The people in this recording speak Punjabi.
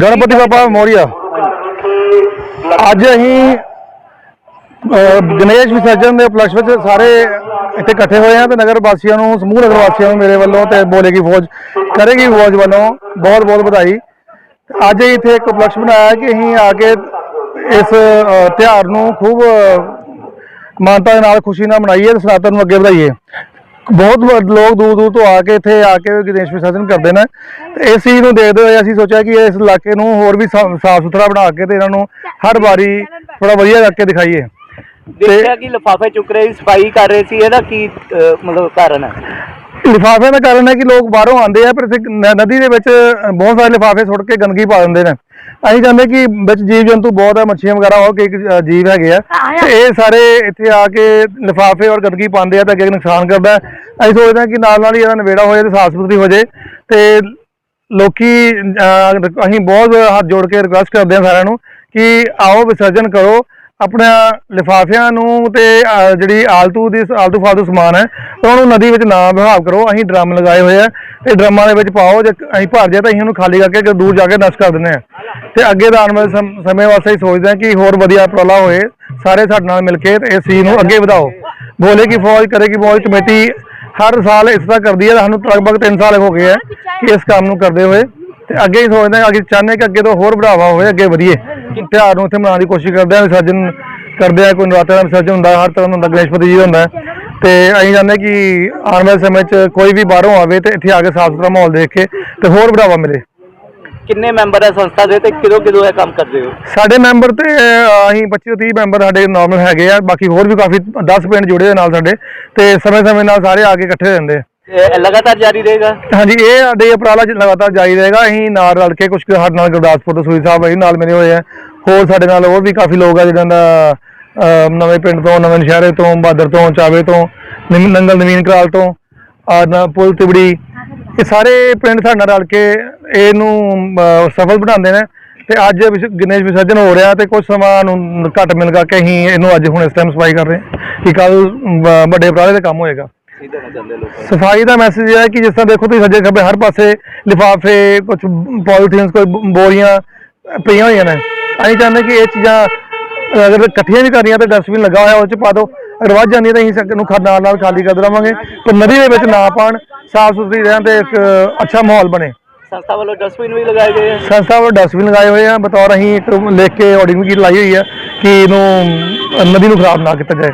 ਗਣਪਤੀ ਬਾਬਾ ਮੋਰੀਆ। ਅੱਜ ਅਸੀਂ ਗਣੇਸ਼ ਵਿਸਰਜਨ ਦੇ ਉਪਲਕਸ਼ ਵਿੱਚ ਸਾਰੇ ਇੱਥੇ ਇਕੱਠੇ ਹੋਏ ਹਾਂ ਤੇ ਨਗਰ ਵਾਸੀਆਂ ਨੂੰ ਸਮੂਹ ਨਗਰ ਵਾਸੀਆਂ ਨੂੰ ਮੇਰੇ ਵੱਲੋਂ ਤੇ ਬੋਲੇਗੀ ਫੌਜ ਕਰੇਗੀ ਫੌਜ ਵੱਲੋਂ ਬਹੁਤ ਬਹੁਤ ਵਧਾਈ। ਅੱਜ ਇੱਥੇ ਇੱਕ ਉਪਲਕਸ਼ ਬਣਾਇਆ ਕਿ ਅਸੀਂ ਆ ਕੇ ਇਸ ਅਹ, ਤਿਉਹਾਰ ਨੂੰ ਖੂਬ ਮਾਨਤਾ ਦੇ ਨਾਲ ਖੁਸ਼ੀ ਨਾਲ ਮਨਾਈਏ ਤੇ ਸਨਾਤਨ ਨੂੰ ਅੱਗੇ ਵਧਾਈਏ। ਬਹੁਤ ਲੋਕ ਦੂਰ ਦੂਰ ਤੋਂ ਆ ਕੇ ਇੱਥੇ ਆ ਕੇ ਗਣੇਸ਼ ਵਿਸਰਜਨ ਕਰਦੇ ਨੇ। ਤੇ ਇਸ ਚੀਜ਼ ਨੂੰ ਦੇਖਦੇ ਹੋਏ ਅਸੀਂ ਸੋਚਿਆ ਕਿ ਇਸ ਇਲਾਕੇ ਨੂੰ ਹੋਰ ਵੀ ਸਾਫ਼ ਸੁਥਰਾ ਬਣਾ ਕੇ ਤੇ ਇਹਨਾਂ ਨੂੰ ਹਰ ਵਾਰੀ ਥੋੜਾ ਵਧੀਆ ਕਰਕੇ ਦਿਖਾਈਏ। ਦੇਖਿਆ ਕਿ ਲਿਫਾਫੇ ਚੁੱਕ ਰਹੇ ਸੀ ਸਫ਼ਾਈ ਕਰ ਰਹੇ ਸੀ ਇਹਦਾ ਕੀ ਮਤਲਬ ਕਾਰਨ ਹੈ? ਲਿਫਾਫੇ ਦਾ ਕਾਰਨ ਹੈ ਕਿ ਲੋਕ ਬਾਹਰੋਂ ਆਉਂਦੇ ਆ ਪਰ ਇੱਥੇ ਨਦੀ ਦੇ ਵਿੱਚ ਬਹੁਤ ਸਾਰੇ ਲਿਫਾਫੇ ਸੁੱਟ ਕੇ ਗੰਦਗੀ ਪਾ ਦਿੰਦੇ ਨੇ। ਅਸੀਂ ਚਾਹੁੰਦੇ ਕਿ ਵਿੱਚ ਜੀਵ ਜੰਤੂ ਬਹੁਤ ਆ ਮੱਛੀਆਂ ਵਗੈਰਾ ਹੋਰ ਕਈ ਜੀਵ ਹੈਗੇ ਆ। ਤੇ ਇਹ ਸਾਰੇ ਇੱਥੇ ਆ ਕੇ ਲਿਫਾਫੇ ਔਰ ਗੰਦਗੀ ਪਾਉਂਦੇ ਆ ਤਾਂ ਅੱਗੇ ਨੁਕਸਾਨ ਕਰਦਾ। ਅਸੀਂ ਸੋਚਦੇ ਹਾਂ ਕਿ ਨਾਲ ਨਾਲ ਹੀ ਇਹਦਾ ਨਵੇੜਾ ਹੋ ਜਾਏ ਤੇ ਸਾਫ਼ ਸੁਥਰੀ ਹੋ ਜਾਏ। ਤੇ ਲੋਕੀ ਅਸੀਂ ਬਹੁਤ ਹੱਥ ਜੋੜ ਕੇ ਰਿਕੁਐਸਟ ਕਰਦੇ ਹਾਂ ਸਾਰਿਆਂ ਨੂੰ ਕਿ ਆਓ ਵਿਸਰਜਨ ਕਰੋ। ਆਪਣਾ ਲਿਫਾਫਿਆਂ ਨੂੰ ਤੇ ਜਿਹੜੀ ਆਲਤੂ ਦੀ ਆਲਤੂ ਫਾਲਤੂ ਸਮਾਨ ਹੈ ਉਹਨਾਂ ਨੂੰ ਨਦੀ ਵਿੱਚ ਨਾ ਬਹਾਵ ਕਰੋ। ਅਸੀਂ ਡਰਮ ਲਗਾਏ ਹੋਏ ਆ ਤੇ ਡਰਮਾਂ ਦੇ ਵਿੱਚ ਪਾਓ। ਜੇ ਅਸੀਂ ਭਰ ਜਾਏ ਤਾਂ ਅਸੀਂ ਉਹਨੂੰ ਖਾਲੀ ਕਰਕੇ ਦੂਰ ਜਾ ਕੇ ਨਸ਼ਟ ਕਰ ਦਿੰਦੇ ਆ ਤੇ ਅੱਗੇ ਦਾ ਆਉਣ ਵਾਲੇ ਸਮ- ਸਮੇਂ ਵਾਸਤੇ ਹੀ ਸੋਚਦੇ ਹਾਂ ਕਿ ਹੋਰ ਵਧੀਆ ਉਪਰਾਲਾ ਹੋਏ, ਸਾਰੇ ਸਾਡੇ ਨਾਲ ਮਿਲ ਕੇ ਤੇ ਇਸ ਚੀਜ਼ ਨੂੰ ਅੱਗੇ ਵਧਾਓ। ਬੋਲੇ ਕਿ ਫੌਜ ਕਰੇ ਕਿ ਫੌਜ ਕਮੇਟੀ ਹਰ ਸਾਲ ਇਸ ਤਰ੍ਹਾਂ ਕਰਦੀ ਹੈ, ਸਾਨੂੰ ਲਗਭਗ 3 ਸਾਲ ਹੋ ਗਏ ਹੈ ਕਿ ਇਸ ਕੰਮ ਨੂੰ ਕਰਦੇ ਹੋਏ। ਤੇ ਅੱਗੇ ਹੀ ਸੋਚਦੇ ਹਾਂ, ਅੱਗੇ ਚਾਹੁੰਦੇ ਹਾਂ ਕਿ ਅੱਗੇ ਤੋਂ ਹੋਰ ਵਧਾਵਾ ਹੋਵੇ, ਅੱਗੇ ਵਧੀਏ। ਤਿਉਹਾਰ ਨੂੰ ਇੱਥੇ ਮਨਾਉਣ ਦੀ ਕੋਸ਼ਿਸ਼ ਕਰਦੇ ਹਾਂ, ਵਿਸਰਜਨ ਕਰਦੇ ਹਾਂ, ਕੋਈ ਨਰਾਤੇ ਦਾ ਵਿਸਰਜਨ ਹੁੰਦਾ, ਹਰ ਤਰ੍ਹਾਂ ਦਾ ਹੁੰਦਾ ਗਣੇਸ਼ਪਤੀ ਜੀ ਦਾ ਹੁੰਦਾ ਤੇ ਅਸੀਂ ਚਾਹੁੰਦੇ ਹਾਂ ਕਿ ਆਉਣ ਵਾਲੇ ਸਮੇਂ 'ਚ ਕੋਈ ਵੀ ਬਾਹਰੋਂ ਆਵੇ ਤੇ ਇੱਥੇ ਆ ਕੇ ਸਾਫ਼ ਸੁਥਰਾ ਮਾਹੌਲ ਦੇਖ ਕੇ ਤੇ ਹੋਰ ਵਧਾਵਾ ਮਿਲੇ। ਕਿੰਨੇ ਮੈਂਬਰ ਹੈ ਸੰਸਥਾ ਦੇ ਤੇ ਕਿਦੋਂ ਕਿਦੋਂ ਇਹ ਕੰਮ ਕਰਦੇ ਹੋ? ਸਾਡੇ ਮੈਂਬਰ ਤੇ ਅਹ, ਅਸੀਂ 25 ਤੋਂ 30 ਮੈਂਬਰ ਸਾਡੇ ਨਾਰਮਲ ਹੈਗੇ ਆ ਬਾਕੀ ਹੋਰ ਵੀ ਕਾਫੀ 10 ਪਿੰਡ ਜੁੜੇ ਹੋਏ ਨਾਲ ਸਾਡੇ ਤੇ ਸਮੇਂ-ਸਮੇਂ ਨਾਲ ਸਾਰੇ ਆ ਕੇ ਇਕੱਠੇ ਰਹਿੰਦੇ ਆ। ਇਹ ਲਗਾਤਾਰ ਜਾਰੀ ਰਹੇਗਾ? ਹਾਂਜੀ ਇਹ ਸਾਡੇ ਉਪਰਾਲਾ ਚ ਲਗਾਤਾਰ ਜਾਰੀ ਰਹੇਗਾ ਅਸੀਂ ਨਾਲ ਰਲ ਕੇ ਕੁਝ ਸਾਡੇ ਨਾਲ ਗੁਰਦਾਸਪੁਰ ਤੋਂ ਸੂਰੀ ਸਾਹਿਬ ਅਸੀਂ ਨਾਲ ਮਿਲੇ ਹੋਏ ਆ। ਹੋਰ ਸਾਡੇ ਨਾਲ ਹੋਰ ਵੀ ਕਾਫੀ ਲੋਕ ਆ ਜਿਹਨਾਂ ਦਾ ਅਹ, ਨਵੇਂ ਪਿੰਡ ਤੋਂ ਨਵੇਂ ਸ਼ਹਿਰੇ ਤੋਂ ਬਹਾਦਰ ਤੋਂ ਚਾਵੇ ਤੋਂ ਨਿਮ- ਨੰਗਲ ਨਵੀਨ ਕਰਾਲ ਤੋਂ ਆ ਨਾ ਪੁਲ ਤਿਬੜੀ ਇਹ ਸਾਰੇ ਪਿੰਡ ਸਾਡੇ ਨਾਲ ਰਲ ਕੇ ਇਹਨੂੰ ਸਫਲ ਬਣਾਉਂਦੇ ਨੇ ਤੇ ਅੱਜ ਵਿਸ- ਗਣੇਸ਼ ਵਿਸਰਜਨ ਹੋ ਰਿਹਾ ਤੇ ਕੁਝ ਸਮਾਂ ਨੂੰ ਘੱਟ ਮਿਲ ਕਰਕੇ ਅਸੀਂ ਇਹਨੂੰ ਅੱਜ ਹੁਣ ਇਸ ਟਾਈਮ ਸਫ਼ਾਈ ਕਰ ਰਹੇ ਹਾਂ ਕਿ ਕੱਲ ਵੱਡੇ ਉਪਰਾਲੇ ਦਾ ਕੰਮ ਹੋਏਗਾ। ਸਫ਼ਾਈ ਦਾ ਮੈਸੇਜ ਇਹ ਹੈ ਕਿ ਜਿਸ ਤਰ੍ਹਾਂ ਦੇਖੋ ਤੁਸੀਂ ਸੱਜੇ ਖੱਬੇ ਹਰ ਪਾਸੇ ਲਿਫਾਫੇ ਕੁਝ ਪੋਲੀਥੀਨਸ ਕੋਈ ਬੋਰੀਆਂ ਪਈਆਂ ਹੋਈਆਂ ਨੇ। ਅਸੀਂ ਚਾਹੁੰਦੇ ਕਿ ਇਹ ਚੀਜ਼ਾਂ ਅਗਰ ਇਕੱਠੀਆਂ ਵੀ ਕਰਨੀਆਂ ਤਾਂ ਡਸਟਬਿਨ ਲੱਗਾ ਹੋਇਆ ਉਹ ਚ ਪਾ ਦਿਓ। ਵੱਧ ਜਾਂਦੀ ਤਾਂ ਅਸੀਂ ਨੂੰ ਨਾਲ ਨਾਲ ਖਾਲੀ ਕਰ ਦੇਵਾਂਗੇ ਪਰ ਨਦੀ ਦੇ ਵਿੱਚ ਨਾ ਪਾਣ ਸਾਫ਼ ਸੁਥਰੀ ਰਹਿਣ ਤੇ ਇੱਕ ਅੱਛਾ ਮਾਹੌਲ ਬਣੇ। ਸੰਸਥਾ ਵੱਲੋਂ ਡਸਟਬਿਨ ਵੀ ਲਗਾਏ ਗਏ ਸੰਸਥਾ ਵੱਲੋਂ ਡਸਟਬਿਨ ਲਗਾਏ ਹੋਏ ਆ ਬਤੌਰ ਅਸੀਂ ਇੱਕ ਲਿਖ ਕੇ ਆਰਡਿੰਗ ਵੀ ਲਾਈ ਹੋਈ ਆ ਕਿ ਇਹਨੂੰ ਨਦੀ ਨੂੰ ਖਰਾਬ ਨਾ ਕੀਤਾ ਜਾਏ।